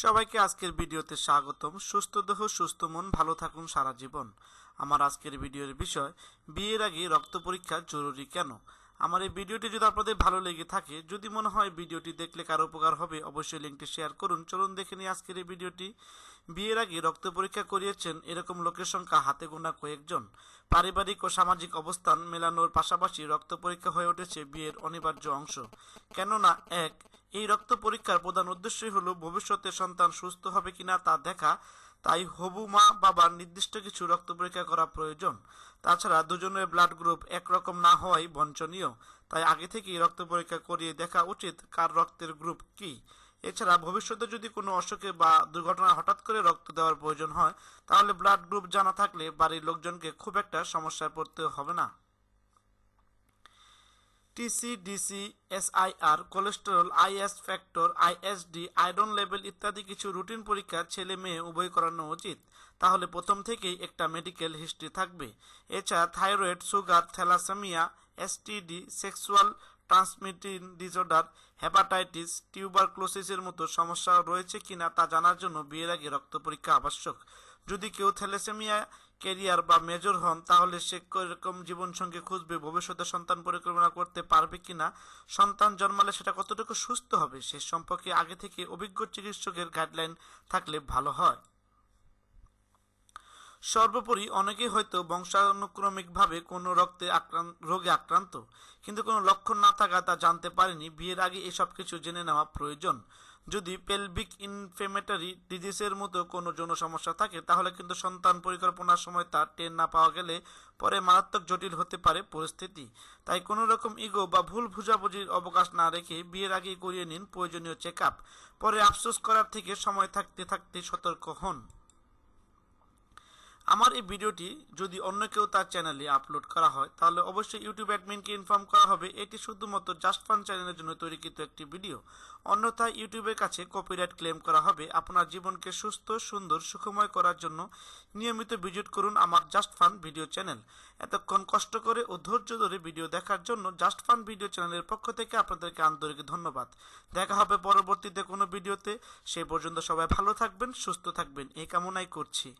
সবাইকে আজকের ভিডিওতে স্বাগতম। সুস্থ দেহ, সুস্থ মন, ভালো থাকুন সারা জীবন। আমার আজকের ভিডিওর বিষয়, বিয়ের আগে রক্ত পরীক্ষা জরুরি কেন? আমার এই ভিডিওটি যদি আপনাদের ভালো লেগে থাকে, যদি মনে হয় ভিডিওটি দেখলে কারও উপকার হবে, অবশ্যই লিঙ্কটি শেয়ার করুন। চলুন দেখে নিই আজকের এই ভিডিওটি। বিয়ের আগে রক্ত পরীক্ষা করিয়েছেন এরকম লোকের সংখ্যা হাতে গোনা কয়েকজন। পারিবারিক ও সামাজিক অবস্থান মেলানোর পাশাপাশি রক্ত পরীক্ষা হয়ে উঠেছে বিয়ের অনিবার্য অংশ। কেননা, এক এই রক্ত পরীক্ষার প্রধান উদ্দেশ্যই হলো, ভবিষ্যতে সন্তান সুস্থ হবে কিনা তা দেখা, তাই হবু মা বাবার নির্দিষ্ট কিছু রক্ত পরীক্ষা করা প্রয়োজন। তাছাড়া দুজনের ব্লাড গ্রুপ একরকম না হওয়াই বঞ্চনীয়। তাই আগে থেকেই রক্ত পরীক্ষা করিয়ে দেখা উচিত কার রক্তের গ্রুপ কি। এছাড়া ভবিষ্যতে যদি কোনো অসুখে বা দুর্ঘটনায় হঠাৎ করে রক্ত দেওয়ার প্রয়োজন হয়, তাহলে ব্লাড গ্রুপ জানা থাকলে বাড়ির লোকজনকে খুব একটা সমস্যায় পড়তে হবে না। TCDC SIR cholesterol IS factor ISD iron level ইত্যাদি কিছু রুটিন পরীক্ষা ছেলে মেয়ে উভয় করানো উচিত। তাহলে প্রথম থেকেই একটা মেডিকেল হিস্ট্রি থাকবে। এছাড়া thyroid sugar thalassaemia STD sexual transmitting disorder hepatitis টিউবারক্লোসিসের মতো সমস্যা রয়েছে কিনা তা জানার জন্য বিয়ের আগে রক্ত পরীক্ষা আবশ্যক। যদি কেউ থ্যালাসেমিয়া ক্যারিয়ার বা মেজর হন, তাহলে সে এরকম জীবনসঙ্গী খুঁজবে, ভবিষ্যতে সন্তান পরিকল্পনা করতে পারবে কিনা, সন্তান জন্মালে সেটা কতটুকু সুস্থ হবে, সে সম্পর্কে আগে থেকে অভিজ্ঞ চিকিৎসকের গাইডলাইন থাকলে ভালো হয়। সর্বোপরি অনেকেই হয়তো বংশানুক্রমিকভাবে কোনো রক্তে আক্রান্ত রোগে আক্রান্ত, কিন্তু কোনো লক্ষণ না থাকা তা জানতে পারেনি। বিয়ের আগে এসব কিছু জেনে নেওয়া প্রয়োজন। যদি পেলভিক ইনফ্লেমেটরি ডিজিজের মতো কোনো যৌন সমস্যা থাকে, তাহলে কিন্তু সন্তান পরিকল্পনার সময় তার টের না পাওয়া গেলে পরে মারাত্মক জটিল হতে পারে পরিস্থিতি। তাই কোনো রকম ইগো বা ভুল বুঝাবুঝির অবকাশ না রেখে বিয়ের আগেই করিয়ে নিন প্রয়োজনীয় চেক পরে আফসোস করার থেকে সময় থাকতে থাকতে সতর্ক হন। আমার এই ভিডিওটি যদি অন্য কেউ তার চ্যানেলে আপলোড করা হয়, তাহলে অবশ্যই ইউটিউব অ্যাডমিনকে ইনফর্ম করা হবে। এটি শুধুমাত্র জাস্ট ফান চ্যানেলের জন্য তৈরিকৃত একটি ভিডিও। অন্যথায় ইউটিউবের কাছে কপিরাইট ক্লেম করা হবে। আপনার জীবনকে সুস্থ, সুন্দর, সুখময় করার জন্য নিয়মিত ভিজিট করুন আমার জাস্ট ফান ভিডিও চ্যানেল। এতক্ষণ কষ্ট করে ও ধৈর্য ধরে ভিডিও দেখার জন্য জাস্ট ফান ভিডিও চ্যানেলের পক্ষ থেকে আপনাদেরকে আন্তরিক ধন্যবাদ। দেখা হবে পরবর্তীতে কোনো ভিডিওতে। সে পর্যন্ত সবাই ভালো থাকবেন, সুস্থ থাকবেন। এই কামনাই করছি।